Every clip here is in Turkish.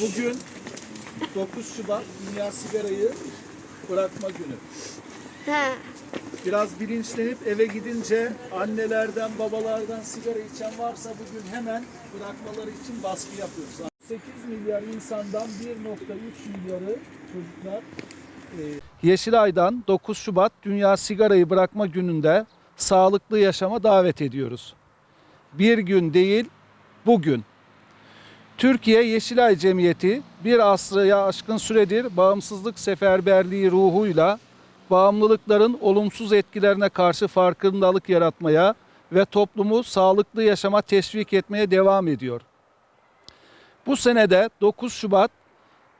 Bugün 9 Şubat Dünya Sigarayı Bırakma Günü. Ha. Biraz bilinçlenip eve gidince annelerden, babalardan sigara içen varsa bugün hemen bırakmaları için baskı yapıyoruz. 8 milyar insandan 1.3 milyarı çocuklar e, Yeşilay'dan 9 Şubat Dünya Sigarayı Bırakma Günü'nde sağlıklı yaşama davet ediyoruz. Bir gün değil, bugün. Türkiye Yeşilay Cemiyeti bir asraya aşkın süredir bağımsızlık seferberliği ruhuyla bağımlılıkların olumsuz etkilerine karşı farkındalık yaratmaya ve toplumu sağlıklı yaşama teşvik etmeye devam ediyor. Bu senede 9 Şubat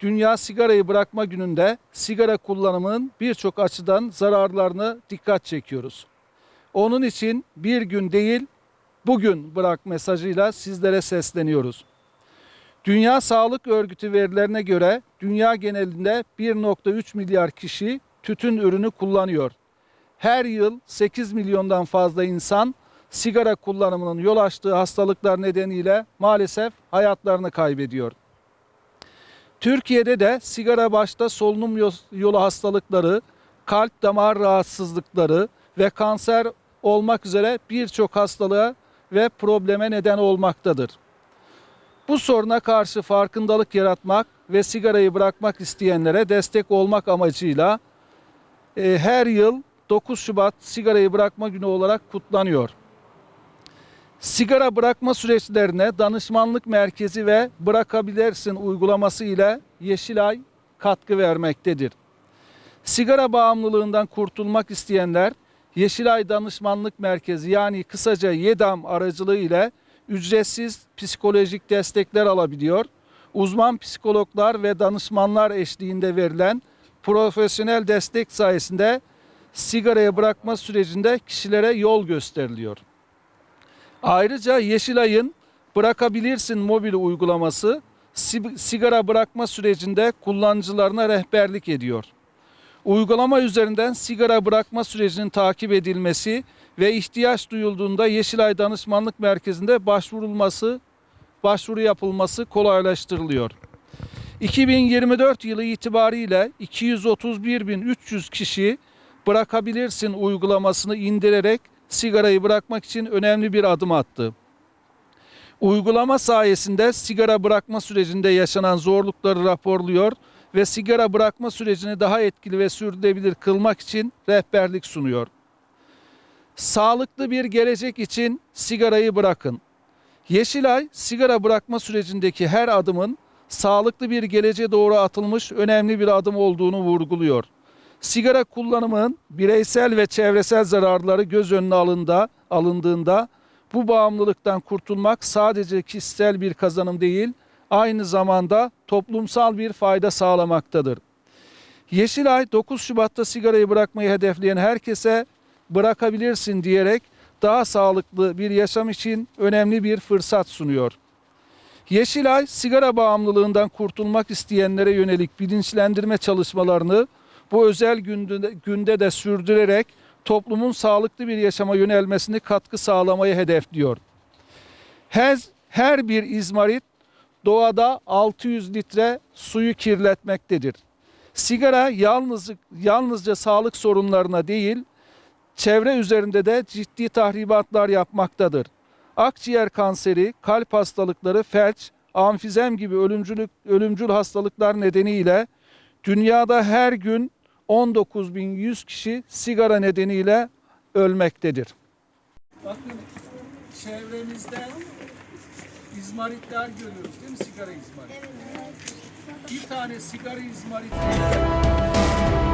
Dünya Sigarayı Bırakma Günü'nde sigara kullanımının birçok açıdan zararlarını dikkat çekiyoruz. Onun için bir gün değil, bugün bırak mesajıyla sizlere sesleniyoruz. Dünya Sağlık Örgütü verilerine göre dünya genelinde 1.3 milyar kişi tütün ürünü kullanıyor. Her yıl 8 milyondan fazla insan sigara kullanımının yol açtığı hastalıklar nedeniyle maalesef hayatlarını kaybediyor. Türkiye'de de sigara başta solunum yo- yolu hastalıkları, kalp damar rahatsızlıkları ve kanser olmak üzere birçok hastalığa ve probleme neden olmaktadır. Bu soruna karşı farkındalık yaratmak ve sigarayı bırakmak isteyenlere destek olmak amacıyla e, her yıl 9 Şubat sigarayı bırakma günü olarak kutlanıyor. Sigara bırakma süreçlerine danışmanlık merkezi ve bırakabilirsin uygulaması ile Yeşilay katkı vermektedir. Sigara bağımlılığından kurtulmak isteyenler Yeşilay Danışmanlık Merkezi yani kısaca YEDAM aracılığı ile ücretsiz psikolojik destekler alabiliyor. Uzman psikologlar ve danışmanlar eşliğinde verilen profesyonel destek sayesinde sigaraya bırakma sürecinde kişilere yol gösteriliyor. Ayrıca Yeşilay'ın Bırakabilirsin mobil uygulaması si- sigara bırakma sürecinde kullanıcılarına rehberlik ediyor. Uygulama üzerinden sigara bırakma sürecinin takip edilmesi ve ihtiyaç duyulduğunda Yeşilay Danışmanlık Merkezi'nde başvurulması, başvuru yapılması kolaylaştırılıyor. 2024 yılı itibariyle 231.300 kişi bırakabilirsin uygulamasını indirerek sigarayı bırakmak için önemli bir adım attı. Uygulama sayesinde sigara bırakma sürecinde yaşanan zorlukları raporluyor ve sigara bırakma sürecini daha etkili ve sürdürülebilir kılmak için rehberlik sunuyor. Sağlıklı bir gelecek için sigarayı bırakın. Yeşilay sigara bırakma sürecindeki her adımın sağlıklı bir geleceğe doğru atılmış önemli bir adım olduğunu vurguluyor. Sigara kullanımının bireysel ve çevresel zararları göz önüne alında, alındığında bu bağımlılıktan kurtulmak sadece kişisel bir kazanım değil, aynı zamanda toplumsal bir fayda sağlamaktadır. Yeşilay 9 Şubat'ta sigarayı bırakmayı hedefleyen herkese bırakabilirsin diyerek daha sağlıklı bir yaşam için önemli bir fırsat sunuyor. Yeşilay sigara bağımlılığından kurtulmak isteyenlere yönelik bilinçlendirme çalışmalarını bu özel günde, de sürdürerek toplumun sağlıklı bir yaşama yönelmesini katkı sağlamayı hedefliyor. Her, her bir izmarit doğada 600 litre suyu kirletmektedir. Sigara yalnız, yalnızca sağlık sorunlarına değil, çevre üzerinde de ciddi tahribatlar yapmaktadır. Akciğer kanseri, kalp hastalıkları, felç, amfizem gibi ölümcül, ölümcül hastalıklar nedeniyle dünyada her gün 19.100 kişi sigara nedeniyle ölmektedir. Bakın çevremizde izmaritler görüyoruz değil mi sigara izmaritleri? Evet. Bir tane sigara izmaritleri...